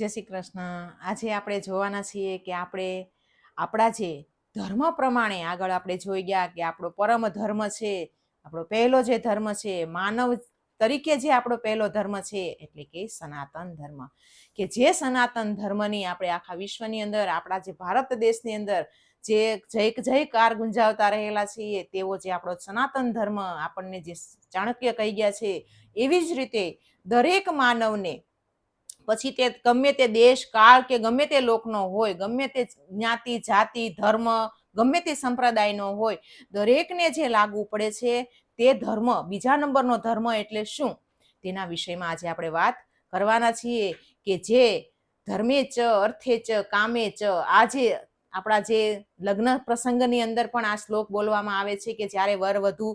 જય શ્રી કૃષ્ણ. આજે આપણે જોવાના છીએ કે આપણે, આપણા જે ધર્મ પ્રમાણે આગળ આપણે જોઈ ગયા કે આપણો પરમ ધર્મ છે, આપણો પહેલો જે ધર્મ છે, માનવ તરીકે જે આપણો પહેલો ધર્મ છે, એટલે કે સનાતન ધર્મ. કે જે સનાતન ધર્મની આપણે આખા વિશ્વની અંદર, આપણા જે ભારત દેશની અંદર જે જય જયકાર ગુંજાવતા રહેલા છીએ તેવો જે આપણો સનાતન ધર્મ આપણને જે ચાણક્ય કહી ગયા છે, એવી જ રીતે દરેક માનવને પછી તે ગમે તે દેશ, કાળ કે ગમે તે લોકનો હોય, ગમે તે જ્ઞાતિ, જાતિ, ધર્મ, ગમે તે સંપ્રદાયનો હોય, દરેકને જે લાગુ પડે છે તે ધર્મ, બીજા નંબરનો ધર્મ એટલે શું? તેના વિષયમાં આજે આપણે વાત કરવાના છીએ કે જે ધર્મે ચ, અર્થે ચ, કામે ચ આ આપણા જે લગ્ન પ્રસંગની અંદર પણ આ શ્લોક બોલવામાં આવે છે કે જ્યારે વર વધુ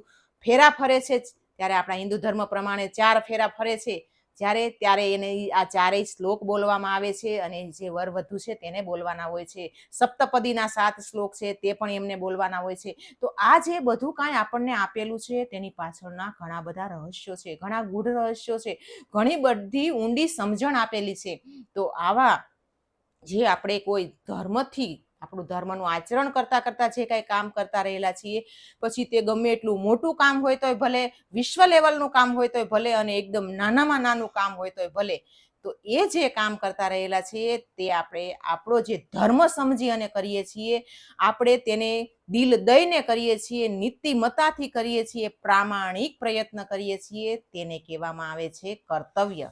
ફેરા ફરે છે, ત્યારે આપણા હિન્દુ ધર્મ પ્રમાણે ચાર ફેરા ફરે છે જ્યારે ત્યારે એને આ ચારેય શ્લોક બોલવામાં આવે છે અને જે વર વધુ છે તેને બોલવાના હોય છે. સપ્તપદીના સાત શ્લોક છે તે પણ એમને બોલવાના હોય છે. તો આ જે બધું કાંઈ આપણને આપેલું છે તેની પાછળના ઘણા બધા રહસ્યો છે, ઘણા ગૂઢ રહસ્યો છે, ઘણી બધી ઊંડી સમજણ આપેલી છે. તો આવા જે આપણે કોઈ ધર્મથી આપણું ધર્મનું આચરણ કરતા કરતા જે કાંઈ કામ કરતા રહેલા છીએ, પછી તે ગમે એટલું મોટું કામ હોય તોય ભલે, વિશ્વ લેવલનું કામ હોય તોય ભલે અને એકદમ નાનામાં નાનું કામ હોય તોય ભલે, તો એ જે કામ કરતા રહેલા છીએ તે આપણે આપણો જે ધર્મ સમજી અને કરીએ છીએ, આપણે તેને દિલ દઈને કરીએ છીએ નીતિમતાથી કરીએ છીએ, પ્રામાણિક પ્રયત્ન કરીએ છીએ, તેને કહેવામાં આવે છે કર્તવ્ય.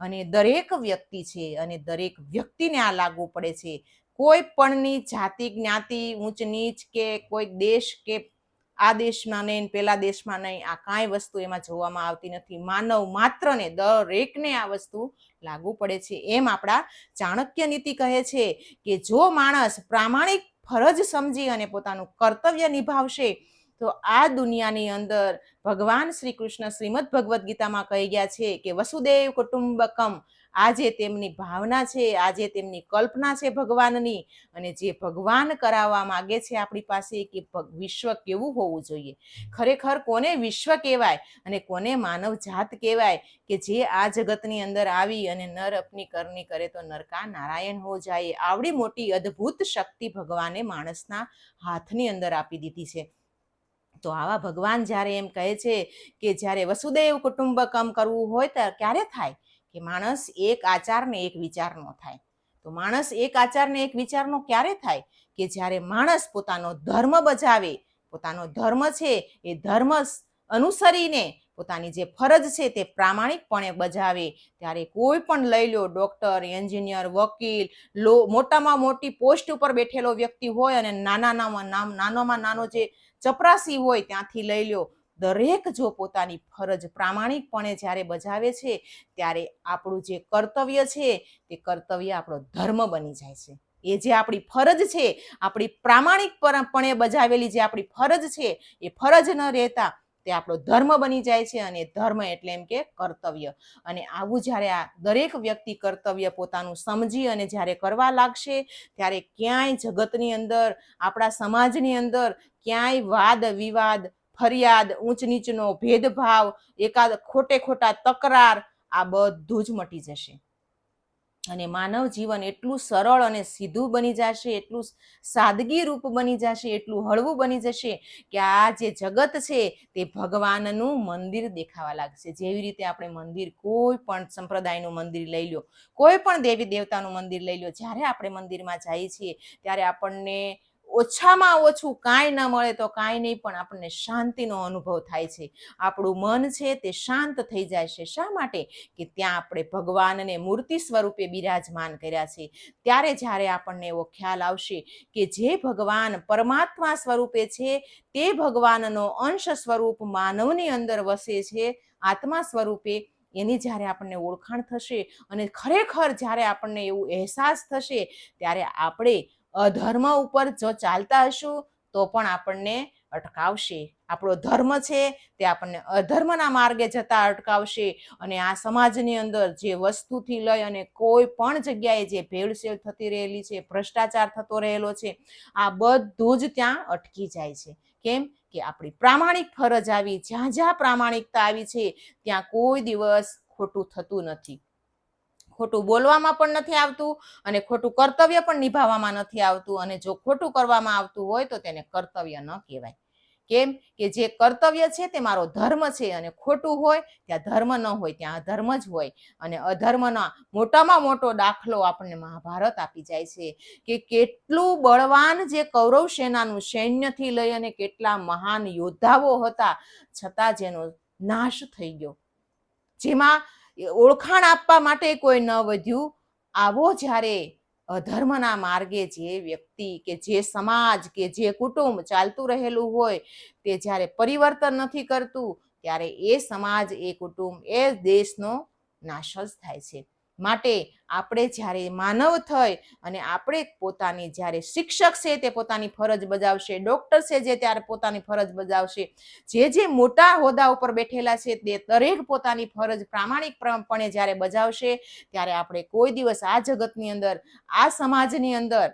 અને દરેક વ્યક્તિ છે અને દરેક વ્યક્તિને આ લાગુ પડે છે કોઈ પણની જાતિ, જ્ઞાતિ, ઊંચ, નીચ કે કોઈ દેશ કે આ દેશમાં નહીં, પેલા દેશમાં નહીં, આ કાંઈ વસ્તુ એમાં જોવામાં આવતી નથી. માનવ માત્રને, દરેકને આ વસ્તુ લાગુ પડે છે. એમ આપણા ચાણક્ય નીતિ કહે છે કે જો માણસ પ્રામાણિક ફરજ સમજી અને પોતાનું કર્તવ્ય નિભાવશે, તો આ દુનિયાની અંદર ભગવાન શ્રી કૃષ્ણ શ્રીમદ ભગવદ્ ગીતામાં કહી ગયા છે કે વસુદેવ કુટુંબકમ આ જે તેમની ભાવના છે, આજે તેમની કલ્પના છે ભગવાનની અને જે ભગવાન કરાવવા માગે છે આપણી પાસે કે વિશ્વ કેવું હોવું જોઈએ? ખરેખર કોને વિશ્વ કહેવાય અને કોને માનવ જાત કહેવાય કે જે આ જગતની અંદર આવી અને નર અપની કરની કરે તો નરકા નારાયણ હો જાય? આવડી મોટી અદ્ભુત શક્તિ ભગવાને માણસના હાથની અંદર આપી દીધી છે. તો આવા ભગવાન જ્યારે એમ કહે છે કે જ્યારે વસુદેવ કુટુંબકમ કરવું હોય ત્યારે ક્યારે થાય? કે માણસ એક આચાર ને એક વિચારનો થાય. તો માણસ એક આચાર ને એક વિચારનો ક્યારે થાય? કે જ્યારે માણસ પોતાનો ધર્મ બજાવે, પોતાનો ધર્મ છે એ ધર્મ અનુસરીને પોતાની જે ફરજ છે તે પ્રામાણિકપણે બજાવે. ત્યારે કોઈ પણ લઈ લો, ડૉક્ટર, એન્જિનિયર, વકીલ, લો, મોટામાં મોટી પોસ્ટ ઉપર બેઠેલો વ્યક્તિ હોય અને નાના નામ, નાનોમાં નાનો જે ચપરાસી હોય ત્યાંથી લઈ લો. દરેક જો પોતાની ફરજ પ્રામાણિકપણે જ્યારે બજાવે છે, ત્યારે આપણું જે કર્તવ્ય છે, તે કર્તવ્ય આપણો ધર્મ બની જાય છે. એ જે આપણી ફરજ છે, આપણી પ્રામાણિકપણે બજાવેલી જે આપણી ફરજ છે, એ ફરજ ન રહેતા તે આપણો ધર્મ બની જાય છે અને ધર્મ એટલે એમ કે કર્તવ્ય. અને આવું જ્યારે આ દરેક વ્યક્તિ કર્તવ્ય પોતાનું સમજી અને જ્યારે કરવા લાગશે, ત્યારે ક્યાંય જગતની અંદર, આપણા સમાજની અંદર ક્યાંય વાદ વિવાદ ફરિયાદ ઊંચ નીચનો ભેદભાવ, એકાદ ખોટે ખોટા તકરાર, આ બધું જ મટી જશે. અને માનવ જીવન એટલું સરળ અને સીધું બની જશે, એટલું સાદગી રૂપ બની જશે, એટલું હળવું બની જશે કે આ જે જગત છે તે ભગવાનનું મંદિર દેખાવા લાગશે. જેવી રીતે આપણે મંદિર કોઈ પણ સંપ્રદાયનું મંદિર લઈ લો કોઈ પણ દેવી દેવતાનું મંદિર લઈ લો જ્યારે આપણે મંદિરમાં જઈએ છીએ, ત્યારે આપણને ઓછામાં ઓછું કાંઈ ન મળે તો કાંઈ નહીં, પણ આપણને શાંતિનો અનુભવ થાય છે. આપણું મન છે તે શાંત થઈ જાય છે. શા માટે? કે ત્યાં આપણે ભગવાનને મૂર્તિ સ્વરૂપે બિરાજમાન કર્યા છે. ત્યારે જ્યારે આપણને એવો ખ્યાલ આવશે કે જે ભગવાન પરમાત્મા સ્વરૂપે છે, તે ભગવાનનો અંશ સ્વરૂપ માનવની અંદર વસે છે, આત્મા સ્વરૂપે, એની જ્યારે આપણને ઓળખાણ થશે અને ખરેખર જ્યારે આપણને એવું અહેસાસ થશે, ત્યારે આપણે અધર્મ ઉપર જો ચાલતા હશું, તો પણ આપણને અટકાવશે. આપણો ધર્મ છે તે આપણને અધર્મના માર્ગે જતા અટકાવશે અને આ સમાજની અંદર જે વસ્તુથી લઈ અને કોઈ પણ જગ્યાએ જે ભેળસેળ થતી રહેલી છે, ભ્રષ્ટાચાર થતો રહેલો છે, આ બધું જ ત્યાં અટકી જાય છે. કેમ કે આપણી પ્રામાણિક ફરજ આવી, જ્યાં જ્યાં પ્રામાણિકતા આવી છે, ત્યાં કોઈ દિવસ ખોટું થતું નથી. ખોટું બોલવામાં પણ નથી આવતું અને ખોટું કર્તવ્ય પણ નિભાવવામાં નથી આવતું અને જો ખોટું કરવામાં આવતું હોય તો તેને કર્તવ્ય ન કહેવાય. કેમ? કે જે કર્તવ્ય છે તે મારો ધર્મ છે અને ખોટું હોય ત્યાં ધર્મ ન હોય, ત્યાં અધર્મ જ હોય અને અધર્મના મોટામાં મોટો દાખલો આપણને મહાભારત આપી જાય છે કે કેટલું બળવાન જે કૌરવ સેનાનું સૈન્યથી લઈ અને કેટલા મહાન યોદ્ધાઓ હતા છતાં જેનો નાશ થઈ ગયો. જેમાં ઓળખાણ આપવા માટે કોઈ ન વધ્યું. આવો જ્યારે અધર્મના માર્ગે જે વ્યક્તિ કે જે સમાજ કે જે કુટુંબ ચાલતું રહેલું હોય, તે જ્યારે પરિવર્તન નથી કરતું, ત્યારે એ સમાજ, એ કુટુંબ, એ દેશનો નાશ જ થાય છે. માટે આપણે જ્યારે માનવ થઈ અને આપણે પોતાની જ્યારે શિક્ષક છે તે પોતાની ફરજ બજાવશે, ડૉક્ટર છે જે ત્યારે પોતાની ફરજ બજાવશે, જે જે મોટા હોદ્દા ઉપર બેઠેલા છે તે દરેક પોતાની ફરજ પ્રામાણિકપણે જ્યારે બજાવશે, ત્યારે આપણે કોઈ દિવસ આ જગતની અંદર, આ સમાજની અંદર,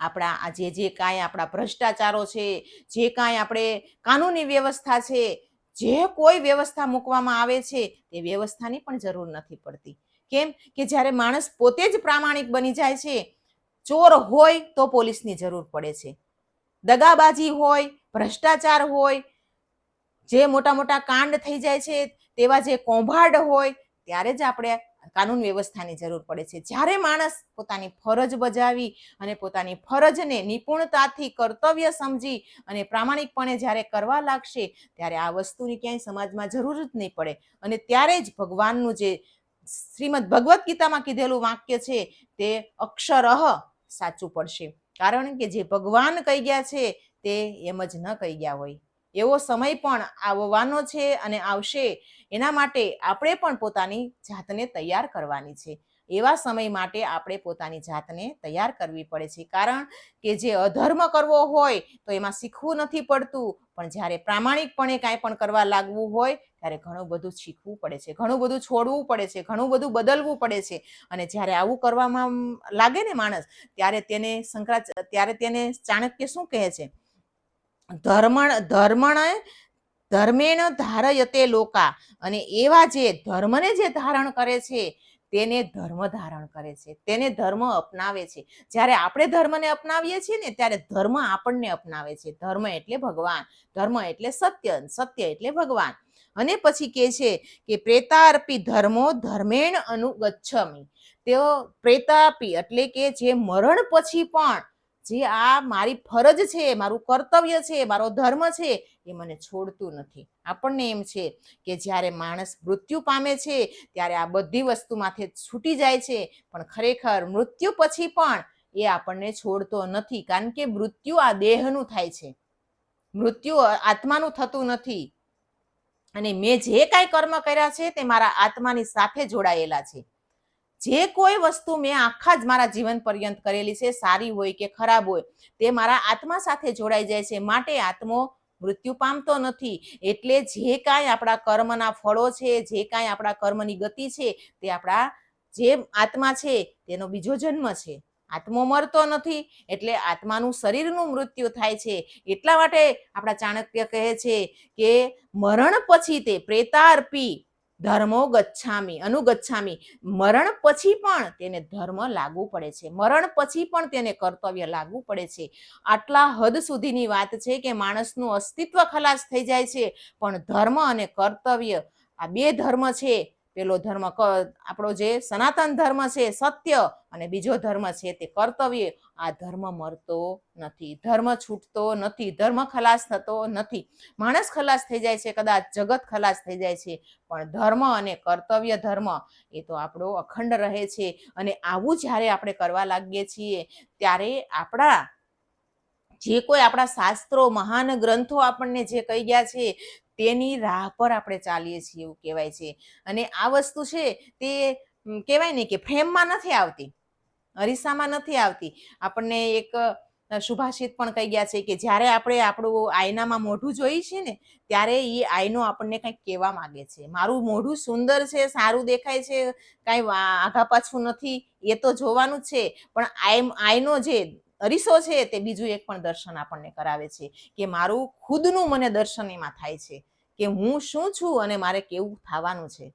આપણા આ જે જે કાંઈ આપણા ભ્રષ્ટાચારો છે, જે કાંઈ આપણે કાનૂની વ્યવસ્થા છે, જે કોઈ વ્યવસ્થા મૂકવામાં આવે છે, તે વ્યવસ્થાની પણ જરૂર નથી પડતી. કેમ કે જ્યારે માણસ પોતે જ પ્રામાણિક બની જાય છે, ચોર હોય તો પોલીસની જરૂર પડે છે. દગાબાજી હોય, ભ્રષ્ટાચાર હોય, જે મોટા મોટા કાંડ થઈ જાય છે, તેવા જે કૌભાંડ હોય, ત્યારે જ આપણે કાનૂન વ્યવસ્થાની જરૂર પડે છે. જ્યારે માણસ પોતાની ફરજ બજાવી અને પોતાની ફરજને નિપુણતાથી કર્તવ્ય સમજી અને પ્રામાણિકપણે જ્યારે કરવા લાગશે, ત્યારે આ વસ્તુની ક્યાંય સમાજમાં જરૂર જ નહીં પડે. અને ત્યારે જ ભગવાનનું જે શ્રીમદ ભગવદ્ ગીતામાં કીધેલું વાક્ય છે, તે અક્ષરહ સાચું પડશે. કારણ કે જે ભગવાન કહી ગયા છે, તે એમ જ ન કહી ગયા હોય. એવો સમય પણ આવવાનો છે અને આવશે. એના માટે આપણે પણ પોતાની જાતને તૈયાર કરવાની છે. એવા સમય માટે આપણે પોતાની જાતને તૈયાર કરવી પડે છે. કારણ કે જે અધર્મ કરવો હોય, તો એમાં શીખવું નથી પડતું. પણ જ્યારે પ્રામાણિકપણે કાંઈ પણ કરવા લાગવું હોય, ત્યારે ઘણું બધું શીખવું પડે છે. ઘણું બધું છોડવું પડે છે. ઘણું બધું બદલવું પડે છે. અને જ્યારે આવું કરવામાં લાગે ને માણસ, ત્યારે તેને શંકરાચ ત્યારે તેને ચાણક્ય શું કહે છે? ધર્મણ ધર્મણ ધર્મેણ ધારયતે લોકા. અને એવા જે ધર્મને જે ધારણ કરે છે તેને ધર્મ ધારણ કરે છે, તેને ધર્મ અપનાવે છે. જ્યારે આપણે ધર્મને અપનાવીએ છીએ ને, ત્યારે ધર્મ આપણને અપનાવે છે. ધર્મ એટલે ભગવાન, ધર્મ એટલે સત્ય સત્ય એટલે ભગવાન. અને પછી કહે છે કે પ્રેતાર્પી ધર્મો ધર્મેણ અનુગચ્છમી. તેઓ પ્રેતાપી એટલે કે જે મરણ પછી પણ જે આ મારી ફરજ છે, મારું કર્તવ્ય છે, મારો ધર્મ છે, એ મને છોડતું નથી. આપણને એમ છે કે જ્યારે માણસ મૃત્યુ પામે છે, ત્યારે આ બધી વસ્તુમાંથી છૂટી જાય છે, પણ ખરેખર મૃત્યુ પછી પણ એ આપણને છોડતો નથી, કારણ કે મૃત્યુ આ દેહનું થાય છે. મૃત્યુ આત્માનું થતું નથી. અને મેં જે કાંઈ કર્મ કર્યા છે, તે મારા આત્માની સાથે જોડાયેલા છે. જે કોઈ વસ્તુ મેં આખા જ મારા જીવન પર્યંત કરેલી છે, સારી હોય કે ખરાબ હોય, તે મારા આત્મા સાથે જોડાઈ જાય છે. માટે આત્મો મૃત્યુ પામતો નથી. એટલે જે કાંઈ આપણા કર્મના ફળો છે, જે કાંઈ આપણા કર્મની ગતિ છે, તે આપણા જે આત્મા છે, તેનો બીજો જન્મ છે. આત્મો મરતો નથી, એટલે આત્માનું શરીરનું મૃત્યુ થાય છે. એટલા માટે આપણા ચાણક્ય કહે છે કે મરણ પછી તે પ્રેતાર્પી ધર્મો ગચ્છામી, અનુગચ્છામી. મરણ પછી પણ તેને ધર્મ લાગુ પડે છે. મરણ પછી પણ તેને કર્તવ્ય લાગુ પડે છે. આટલા હદ સુધીની વાત છે કે માણસનું અસ્તિત્વ ખલાસ થઈ જાય છે. પણ ધર્મ અને કર્તવ્ય આ બે ધર્મ છે. પેલો ધર્મ આપણો જે સનાતન ધર્મ છે, સત્ય અને બીજો ધર્મ છે તે કર્તવ્ય. આ ધર્મ મરતો નથી, ધર્મ છૂટતો નથી, ધર્મ ખલાસ થતો નથી. માણસ ખલાસ થઈ જાય છે, કદાચ જગત ખલાસ થઈ જાય છે, પણ ધર્મ અને કર્તવ્ય ધર્મ એ તો આપણો અખંડ રહે છે અને આવું જ્યારે આપણે કરવા લાગીએ છીએ, ત્યારે આપણા જે કોઈ આપણા શાસ્ત્રો, મહાન ગ્રંથો આપણને જે કહી ગયા છે તેની રાહ પર આપણે ચાલીએ છીએ એવું કહેવાય છે. અને આ વસ્તુ છે તે કહેવાય ને કે ફ્રેમમાં નથી આવતી, અરીસામાં નથી આવતી. આપણને એક સુભાષિત પણ કહી ગયા છે કે જ્યારે આપણે આપણું આયનામાં મોઢું જોઈએ છીએ ને, ત્યારે એ આયનો આપણને કંઈક કહેવા માગે છે. મારું મોઢું સુંદર છે, સારું દેખાય છે, કાંઈ આઘા પાછું નથી, એ તો જોવાનું છે. પણ આયનો જે અરીસો છે તે બીજું એક પણ દર્શન આપણને કરાવે છે કે મારું ખુદનું મને દર્શન એમાં થાય છે કે હું શું છું અને મારે કેવું થવાનું છે?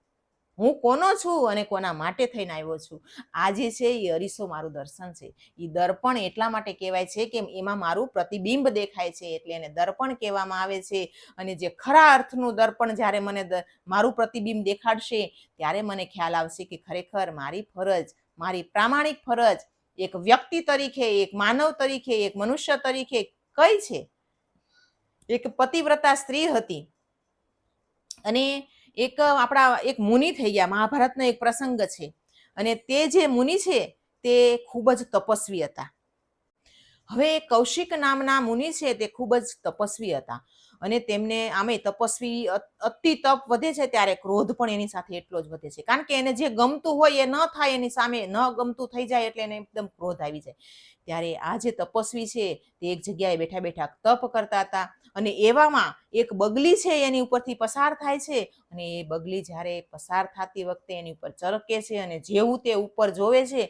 હું કોનો છું અને કોના માટે થઈને આવ્યો છું? આ જે છે એ અરીસો મારું દર્શન છે. એ દર્પણ એટલા માટે કહેવાય છે કે એમાં મારું પ્રતિબિંબ દેખાય છે એટલે એને દર્પણ કહેવામાં આવે છે. અને જે ખરા અર્થનું દર્પણ જ્યારે મને મારું પ્રતિબિંબ દેખાડશે ત્યારે મને ખ્યાલ આવશે કે ખરેખર મારી ફરજ, મારી પ્રામાણિક ફરજ એક વ્યક્તિ તરીકે, એક માનવ તરીકે, એક મનુષ્ય તરીકે કઈ છે? એક પતિવ્રતા સ્ત્રી હતી. અને એક આપણા, એક મુનિ થઈ ગયા, મહાભારતનો એક પ્રસંગ છે. અને તે જે મુનિ છે, તે ખૂબ જ તપસ્વી હતા. હવે કૌશિક નામના મુનિ છે, તે ખૂબ જ તપસ્વી હતા. અને તેમને આમે તપસ્વી અતિ તપ વધે છે ત્યારે ક્રોધ પણ એની સાથે એટલો જ વધે છે. કારણ કે એને જે ગમતું હોય એ ન થાય, એની સામે ન ગમતું થઈ જાય એટલે એને એકદમ ક્રોધ આવી જાય. ત્યારે આ જે તપસ્વી છે તે એક જગ્યાએ બેઠા બેઠા તપ કરતા હતા અને એવામાં એક બગલી છે એની ઉપરથી પસાર થાય છે અને એ બગલી જ્યારે પસાર થતી વખતે એની ઉપર ચરકે છે અને જેવું તે ઉપર જોવે છે,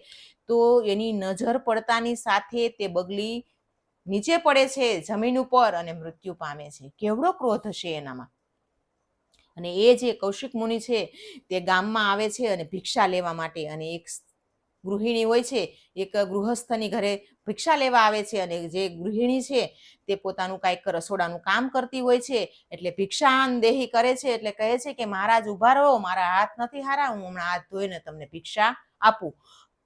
તો એની નજર પડતાની સાથે તે બગલી નીચે પડે છે, જમીન ઉપર અને મૃત્યુ પામે છે. કેવડો ક્રોધ હશે એનામાં? અને એ જે કૌશિક મુનિ છે, તે ગામમાં આવે છે અને ભિક્ષા લેવા માટે અને એક ગૃહિણી હોય છે, એક ગૃહસ્થની ઘરે ભિક્ષા લેવા આવે છે અને જે ગૃહિણી છે, તે પોતાનું કાંઈક રસોડાનું કામ કરતી હોય છે, એટલે ભિક્ષાન દેહી કરે છે, એટલે કહે છે કે, મહારાજ ઊભા રહો, મારા હાથ નથી હારા, હું હમણાં હાથ ધોઈને તમને ભિક્ષા આપું.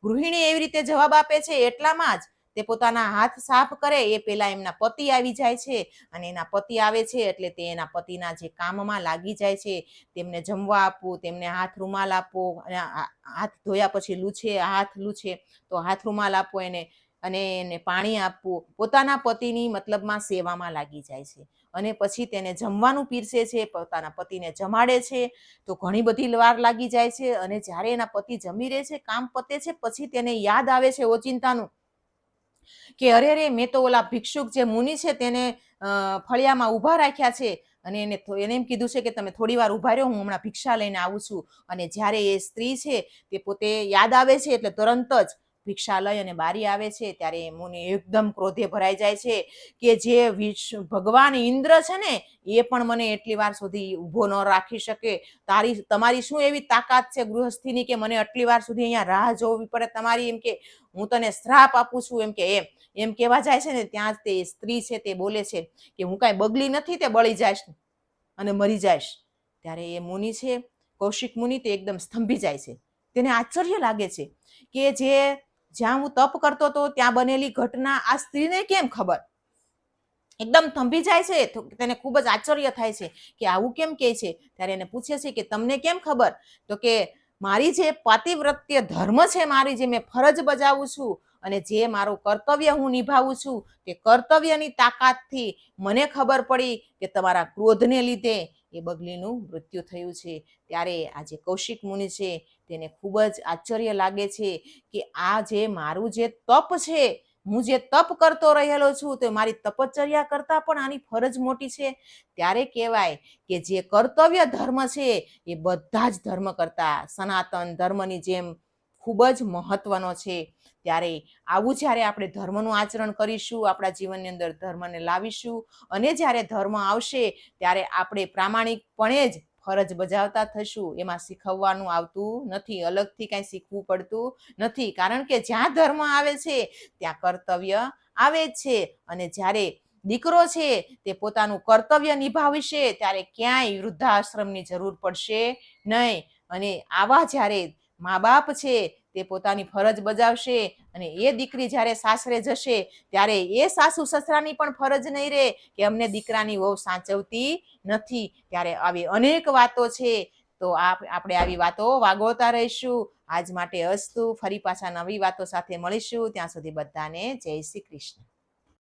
ગૃહિણી એવી રીતે જવાબ આપે છે, એટલામાં જ તે પોતાના હાથ સાફ કરે, એ પહેલાં એમના પતિ આવી જાય છે અને એના પતિ આવે છે એટલે તે એના પતિના જે કામમાં લાગી જાય છે, તેમને જમવા આપવું તેમને હાથ રૂમાલ આપવો અને હાથ ધોયા પછી લૂછે, હાથ લૂછે, તો હાથ રૂમાલ આપવો એને અને એને પાણી આપવું પોતાના પતિની મતલબમાં સેવામાં લાગી જાય છે અને પછી તેને જમવાનું પીરસે છે, પોતાના પતિને જમાડે છે, તો ઘણી બધી વાર લાગી જાય છે અને જ્યારે એના પતિ જમી રહે છે, કામ પતે છે, પછી તેને યાદ આવે છે ઓચિંતાનું કે અરે રે મેં તો ઓલા ભિક્ષુક જે મુનિ છે તેને ફળિયામાં ઊભા રાખ્યા છે. અને એને એને એમ કીધું છે કે તમે થોડી વાર ઊભા રહ્યો, હું હમણાં ભિક્ષા લઈને આવું છું. અને જ્યારે એ સ્ત્રી છે તે પોતે યાદ આવે છે, એટલે તરત જ ભિક્ષા લઈ અને બારી આવે છે, ત્યારે મુનિ એકદમ ક્રોધે ભરાઈ જાય છે કે જે ભગવાન ઇન્દ્ર છે ને, એ પણ મને એટલી વાર સુધી ઊભો ન રાખી શકે. તારી, તમારી શું એવી તાકાત છે ગૃહસ્થીની કે મને આટલી વાર સુધી અહીંયા રાહ જોવી પડે? તમારી એમ કે, હું તને શ્રાપ આપું છું એમ કે, એમ એમ કહેવા જાય છે ને, ત્યાં જ તે સ્ત્રી છે તે બોલે છે કે, હું કાંઈ બગલી નથી તે બળી જાયશ અને મરી જાયશ ત્યારે એ મુનિ છે, કૌશિક મુનિ તે એકદમ સ્તંભી જાય છે. તેને આશ્ચર્ય લાગે છે કે જે જ્યાં હું તપ કરતો હતો, ત્યાં બનેલી ઘટના આ સ્ત્રીને કેમ ખબર? એકદમ થંભી જાય છે, તો તેને ખૂબ જ આશ્ચર્ય થાય છે કે આવું કેમ કહે છે? ત્યારે એને પૂછે છે કે તમને કેમ ખબર? તો કે મારી જે પાતિવ્રત્ય ધર્મ છે, મારી જે મેં ફરજ બજાવું છું અને જે મારું કર્તવ્ય હું નિભાવું છું, તે કર્તવ્યની તાકાતથી મને ખબર પડી કે તમારા ક્રોધને લીધે એ બગલીનું મૃત્યુ થયું છે. ત્યારે આ જે કૌશિક મુનિ છે તેને ખૂબ જ આશ્ચર્ય લાગે છે કે આ જે મારું જે તપ છે, હું જે તપ કરતો રહેલો છું, તે મારી તપચર્યા કરતાં પણ આની ફરજ મોટી છે. ત્યારે કહેવાય કે જે કર્તવ્ય ધર્મ છે, એ બધા જ ધર્મ કરતાં સનાતન ધર્મની જેમ ખૂબ જ મહત્વનો છે. ત્યારે આવું જ્યારે આપણે ધર્મનું આચરણ કરીશું, આપણા જીવનની અંદર ધર્મને લાવીશું અને જ્યારે ધર્મ આવશે, ત્યારે આપણે પ્રામાણિકપણે જ ફરજ બજાવતા થશું, એમાં શીખવવાનું આવતું નથી, અલગથી કાંઈ શીખવું પડતું નથી. કારણ કે જ્યાં ધર્મ આવે છે, ત્યાં કર્તવ્ય આવે છે. અને જ્યારે દીકરો છે, તે પોતાનું કર્તવ્ય નિભાવશે, ત્યારે ક્યાંય વૃદ્ધાશ્રમની જરૂર પડશે નહીં. અને આવા જ્યારે મા બાપ છે તે પોતાની ફરજ બજાવશે અને એ દીકરી જ્યારે સાસરે જશે, ત્યારે એ સાસુ સસરાની પણ ફરજ નહીં રહે કે અમને દીકરાની વહુ સાચવતી નથી. ત્યારે આવી અનેક વાતો છે. તો આપ- આપણે આવી વાતો વાગોતા રહીશું. આજ માટે અસ્તુ. ફરી પાછા નવી વાતો સાથે મળીશું. ત્યાં સુધી બધાને જય શ્રી કૃષ્ણ.